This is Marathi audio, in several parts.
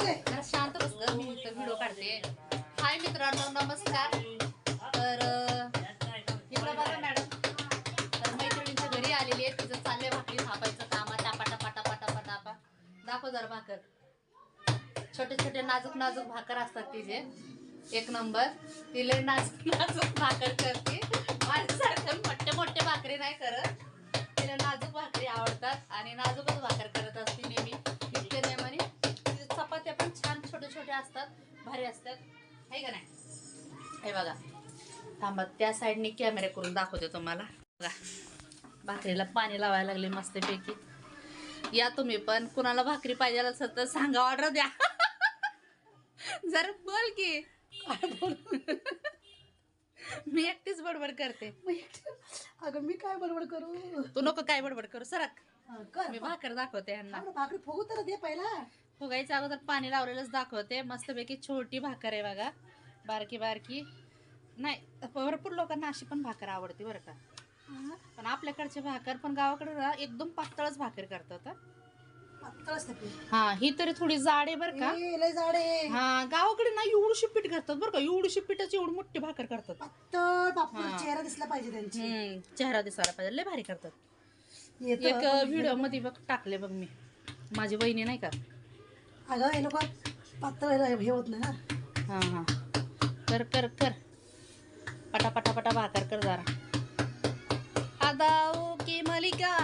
जरा शांत बस ग मी इथं व्हिडिओ काढते. हाय मित्रांनो नमस्कार. तर इकडं बघा मॅडम. तर मैत्रिणीच्या घरी आलेली आहे तिचं चाललंय भाकरी थापायचं काम. टापा टापा टापा टापा टापा. दाखव जरा भाकर. छोटे छोटे नाजूक नाजूक भाकर असतात तिचे. एक नंबर. तिला नाजूक नाजूक भाकर करते. माझ्यासारखं मोठे मोठे भाकरी नाही करत. तिला नाजूक भाकरी आवडतात आणि नाजूकच भाकर करत. छोटे असतात भारी असतात. आहे का नाही? हे बघा. थांबा त्या साईडने कॅमेरा करून दाखवते तुम्हाला. बघा. भाकरीला पाणी लावायला लागले मस्तपैकी. या तुम्ही पण. कुणाला भाकरी पाहिजे असेल तर सांगा ऑर्डर द्या. जरा बोल की. मी एकटीच बडबड करते. अगं मी काय बडबड करू? तू नको काय बडबड करू. सरक. हा, कर. मी भाकर दाखवते यांना. भाकरी फुगू तर दे पहिला. फुगायच्या अगोदर पाणी लावलेलंच दाखवते. मस्तपैकी छोटी भाकर आहे बघा. बारकी बारकी. नाही भरपूर लोकांना अशी पण भाकर आवडते बरं का. पण आपल्याकडची भाकर पण गावाकडे एकदम पातळच भाकर करतात हं. हा तरी थोडी जाड आहे बरं का. जाड आहे. हा गावाकडे ना एवढीशी पीठ करतात बरं का. एवढीशी पीठाची एवढी मोठी भाकर करतात. चेहरा दिसला पाहिजे त्यांची. चेहरा दिसायला पाहिजे. लय भारी करतात. एक व्हिडिओमध्ये बघ टाकले बघ मी. माझी वहिनी नाही का अगं हे लोक पातळ हे होत नाही ना. हा हा. कर कर कर. पटा पटा पटा भाकर कर जरा. आदाऊ की मलिका.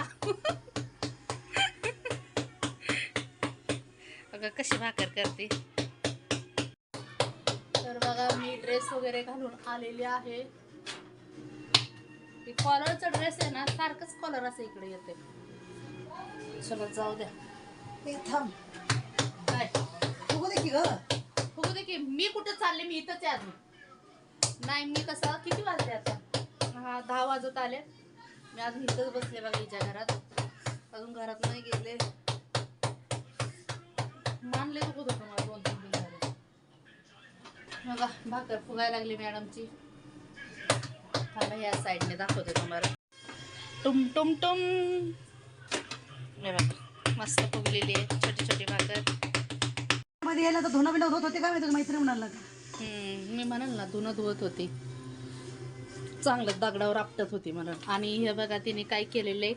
बघा कशी भाकर करते? तर बघा मी ड्रेस वगैरे घालून आलेली आहे. कॉलरचा ड्रेस आहे ना सारखंच कॉलर असं इकडे येते. चला जाऊ द्या. हे थांब. की ग? बघू दे की मी कुठं चालले मी इथंच आहे अजून. नाही मी कसं किती वाजले आता? हा दहा वाजत आले. मी अजून इथंच बसले बघा हिच्या घरात. अजून घरात नाही गेले. मानले तू होतं मला दोन तीन दिवस झाले बघा भाकर फुगायला लागली मॅडमची. थांबा ह्या साईडने दाखवते तुम्हाला. टुम टुम टुम. मस्त फुगलेली आहे छोटी छोटी भाकर. मध्ये यायला तर धुणं बिणं होत होते काय माहिती मैत्रीण म्हणाला हम्म, मी म्हणेल ना धुणं धुवत होती. चांगलं दगडावर आपटत होती म्हणून आणि हे बघा तिने काय केलेलं आहे?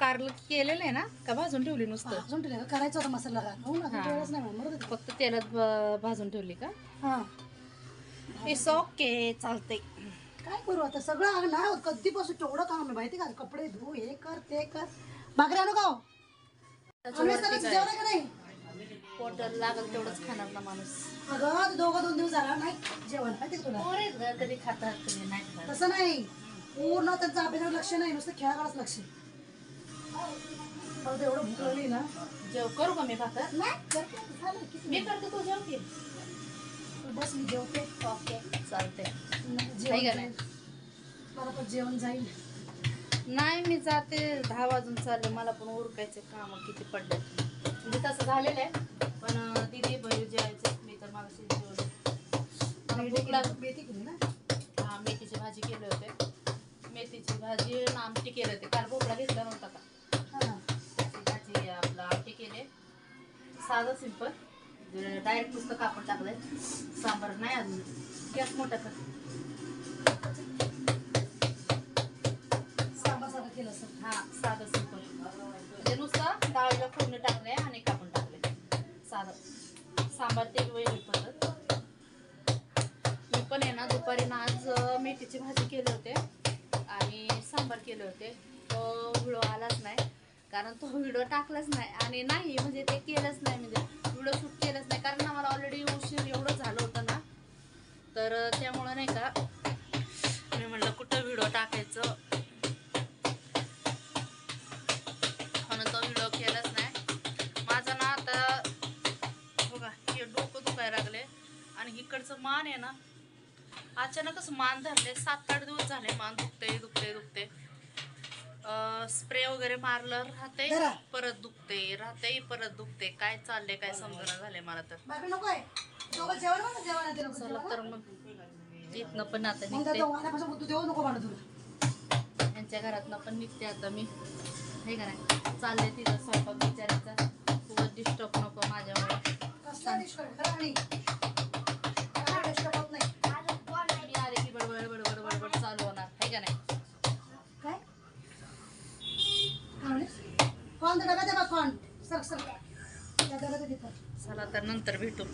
कारलं केलेलं आहे ना? का भाजून ठेवली नुसतं? अजून ठेवलं. करायचं होता मसाला. हो ना हा. वेळच नाही. फक्त तेलात भाजून ठेवली का? हा. इट्स ओके चालते काय करू आता? सगळं नाही होत. कधीपासून केवढं काम आहे माहिती का? कपडे धु हे कर ते कर. भाकरी आणू का हो? का नाही? पोटर लागल तेवढंच खाणार ना माणूस. अगं दोघं दोन दिवस झाला नाही जेवण माहिती का तुला. कधी खातात कधी नाही खात. तसं नाही. पूर्ण त्यांचं अभ्यासावर लक्ष नाही नुसतं खेळाकडेच लक्ष अहो, ते एवढं भूक लागली ना. जेव करू का मी भाकर? नाही करते, झालं, किती मी करते तू जेव की बस मी जेवते. ओके चालते नाही का जाईल. मला पण जेवण जाईल. नाही मी जाते. दहा वाजून चालले. मला पण उरकायचे काम किती पडले म्हणजे तसं झालेलं आहे. पण अं, दीदी बहिणी मी तर मला जेवले मेथी केली ना हां मेथीची भाजी केली होते मेथीची भाजी आमटी केले होते काल भोपळा घेतला नव्हता का त्याची भाजी आपलं आमटी केले साधं सिंपल डायरेक्ट नुसतं कापड टाकलंय सांबार नाही अजून गॅस मोठा कर सांबार साधं केलं सर हा साधं सिंपल म्हणजे नुसतं डाळीला फोडणी टाक सांबार ते वेगळी परत मी पण आहे ना दुपारी ना आज मेथीची भाजी केली होते आणि सांबार केले होते. तो व्हिडिओ आलाच नाही कारण तो व्हिडिओ टाकलाच नाही आणि नाही म्हणजे ते केलंच नाही म्हणजे व्हिडिओ शूट केलंच नाही कारण आम्हाला ऑलरेडी उशीर एवढं झालं होतं ना. तर त्यामुळं नाही का मी म्हणलं कुठं व्हिडिओ टाकायचं? मान आहे ना अचानकच मान धरले सात आठ दिवस झाले मान दुखते दुखते दुखते स्प्रे वगैरे मारलं राहते. परत दुखते राहते परत दुखते काय चाललंय काय समजणं झालंय मला तर. चला. तर मग इथनं पण आता निघते यांच्या घरातनं पण निघते आता मी. हे का नाही चालले तिथं स्वयंपाक बिचारायचा खूपच डिस्टर्ब नको माझ्यामुळे. नाही काय? तर डब्यात आहे बघ, कॉर्न. Sir, sir. त्या डब्यात. चला तर नंतर भेटू